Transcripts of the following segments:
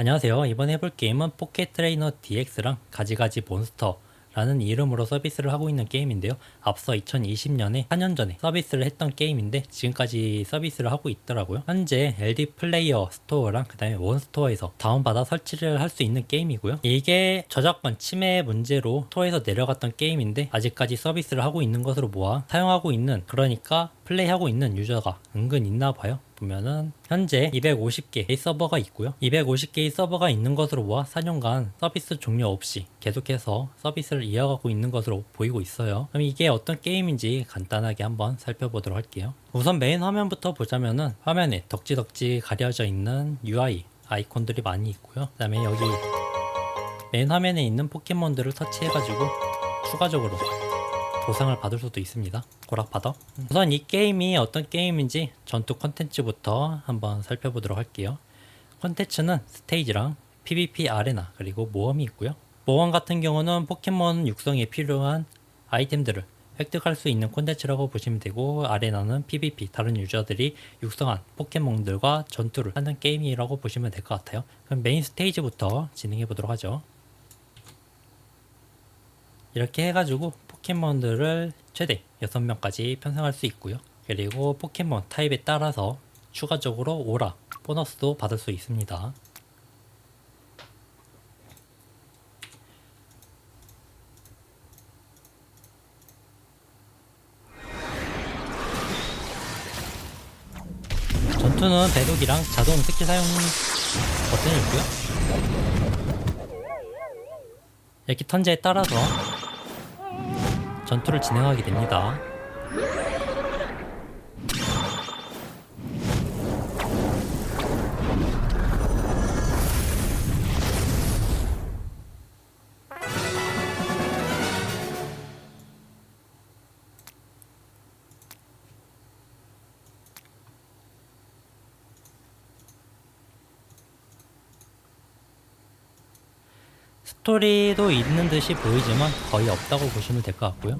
안녕하세요. 이번 해볼 게임은 포켓 트레이너 DX랑 가지가지 몬스터라는 이름으로 서비스를 하고 있는 게임인데요. 앞서 2020년에 4년 전에 서비스를 했던 게임인데 지금까지 서비스를 하고 있더라고요. 현재 LD 플레이어 스토어랑 그다음에 원 스토어에서 다운받아 설치를 할 수 있는 게임이고요. 이게 저작권 침해 문제로 스토어에서 내려갔던 게임인데 아직까지 서비스를 하고 있는 것으로 모아 사용하고 있는 그러니까 플레이하고 있는 유저가 은근 있나 봐요. 보면은 현재 250개의 서버가 있고요. 250개의 서버가 있는 것으로 보아 4년간 서비스 종료 없이 계속해서 서비스를 이어가고 있는 것으로 보이고 있어요. 그럼 이게 어떤 게임인지 간단하게 한번 살펴보도록 할게요. 우선 메인 화면부터 보자면은 화면에 덕지덕지 가려져 있는 UI 아이콘들이 많이 있고요. 그다음에 여기 메인 화면에 있는 포켓몬들을 터치해가지고 추가적으로 보상을 받을 수도 있습니다. 고락받아. 우선 이 게임이 어떤 게임인지 전투 컨텐츠부터 한번 살펴보도록 할게요. 컨텐츠는 스테이지랑 PVP 아레나 그리고 모험이 있고요. 모험 같은 경우는 포켓몬 육성에 필요한 아이템들을 획득할 수 있는 콘텐츠라고 보시면 되고 아레나는 PVP 다른 유저들이 육성한 포켓몬들과 전투를 하는 게임이라고 보시면 될 것 같아요. 그럼 메인 스테이지부터 진행해 보도록 하죠. 이렇게 해가지고 포켓몬들을 최대 6명까지 편성할 수 있고요. 그리고 포켓몬 타입에 따라서 추가적으로 오라 보너스도 받을 수 있습니다. 전투는 배독이랑 자동 스킬 사용 버튼이 있고요. 이렇게 턴제에 따라서 전투를 진행하게 됩니다. 스토리도 있는 듯이 보이지만 거의 없다고 보시면 될 것 같고요.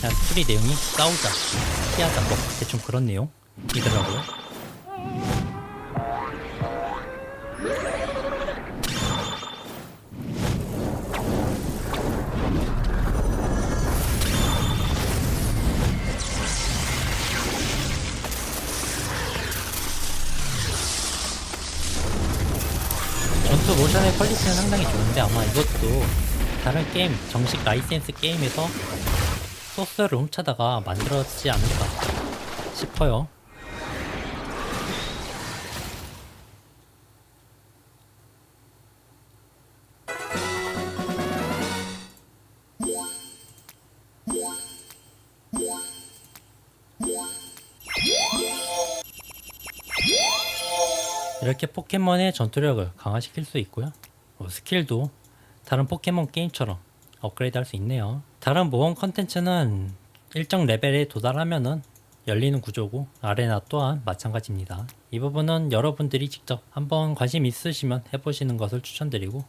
그냥 스토리 내용이 싸우자, 피하자, 뭐 대충 그런 내용이더라고요. 전투 모션의 퀄리티는 상당히 좋은데 아마 이것도 다른 게임 정식 라이센스 게임에서 소스를 훔쳐다가 만들었지 않을까 싶어요. 이렇게 포켓몬의 전투력을 강화시킬 수 있고요. 뭐 스킬도 다른 포켓몬 게임처럼 업그레이드 할 수 있네요. 다른 모험 컨텐츠는 일정 레벨에 도달하면은 열리는 구조고 아레나 또한 마찬가지입니다. 이 부분은 여러분들이 직접 한번 관심 있으시면 해보시는 것을 추천드리고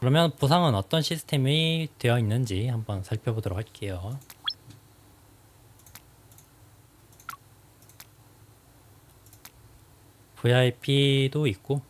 그러면 보상은 어떤 시스템이 되어 있는지 한번 살펴보도록 할게요. VIP도 있고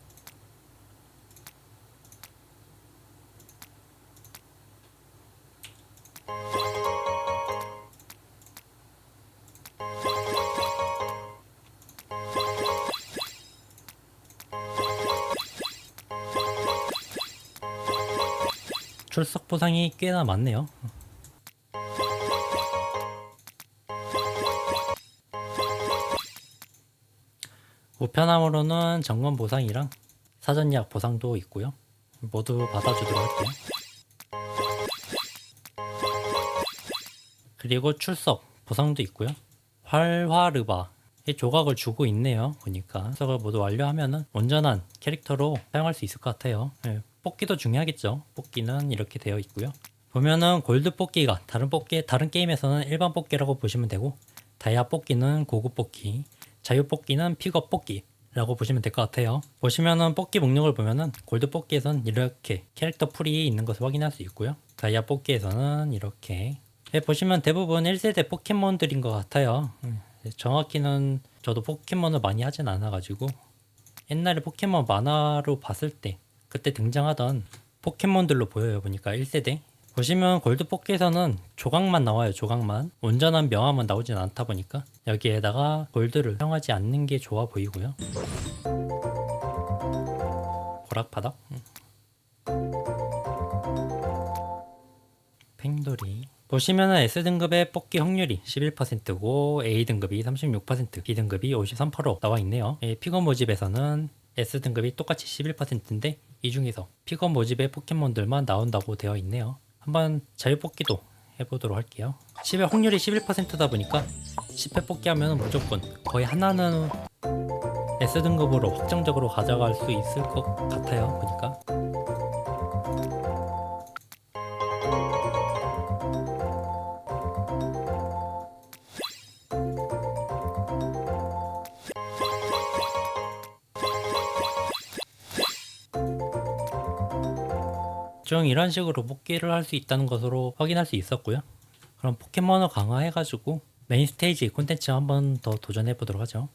출석 보상이 꽤나 많네요. 우편함으로는 점검 보상이랑 사전 예약 보상도 있고요. 모두 받아주도록 할게요. 그리고 출석 보상도 있고요. 활화르바 이 조각을 주고 있네요. 보니까 출석을 모두 완료하면은 온전한 캐릭터로 사용할 수 있을 것 같아요. 예, 뽑기도 중요하겠죠. 뽑기는 이렇게 되어 있고요. 보면은 골드 뽑기가 다른 뽑기 다른 게임에서는 일반 뽑기라고 보시면 되고 다이아 뽑기는 고급 뽑기, 자유 뽑기는 픽업 뽑기 라고 보시면 될 것 같아요. 보시면은 뽑기 목록을 보면은 골드 뽑기에서는 이렇게 캐릭터 풀이 있는 것을 확인할 수 있고요. 다이아 뽑기에서는 이렇게 네, 보시면 대부분 1세대 포켓몬들인 것 같아요. 음, 네, 정확히는 저도 포켓몬을 많이 하진 않아가지고 옛날에 포켓몬 만화로 봤을 때 그때 등장하던 포켓몬들로 보여요 보니까 1세대 보시면 골드 포켓에서는 조각만 나와요 조각만 온전한 명암은 나오진 않다 보니까 여기에다가 골드를 사용하지 않는 게 좋아 보이고요 고락바닥 음. 팽돌이 보시면은 S등급의 뽑기 확률이 11%고 A등급이 36%, B등급이 53% 나와 있네요. 예, 픽업 모집에서는 S등급이 똑같이 11%인데 이 중에서 픽업 모집의 포켓몬들만 나온다고 되어 있네요. 한번 자유 뽑기도 해보도록 할게요. 10의 확률이 11%다 보니까 10회 뽑기 하면 무조건 거의 하나는 S등급으로 확정적으로 가져갈 수 있을 것 같아요. 보니까. 좀 이런 식으로 뽑기를 할 수 있다는 것으로 확인할 수 있었고요. 그럼 포켓몬을 강화해가지고 메인 스테이지 콘텐츠 한번 더 도전해 보도록 하죠.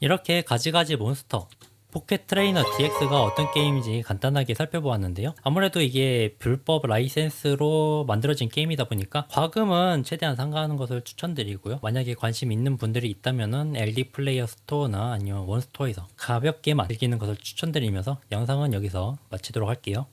이렇게 가지가지 몬스터 포켓 트레이너 DX가 어떤 게임인지 간단하게 살펴보았는데요. 아무래도 이게 불법 라이센스로 만들어진 게임이다 보니까 과금은 최대한 상가하는 것을 추천드리고요. 만약에 관심 있는 분들이 있다면은 LD 플레이어 스토어나 아니면 원스토어에서 가볍게만 즐기는 것을 추천드리면서 영상은 여기서 마치도록 할게요.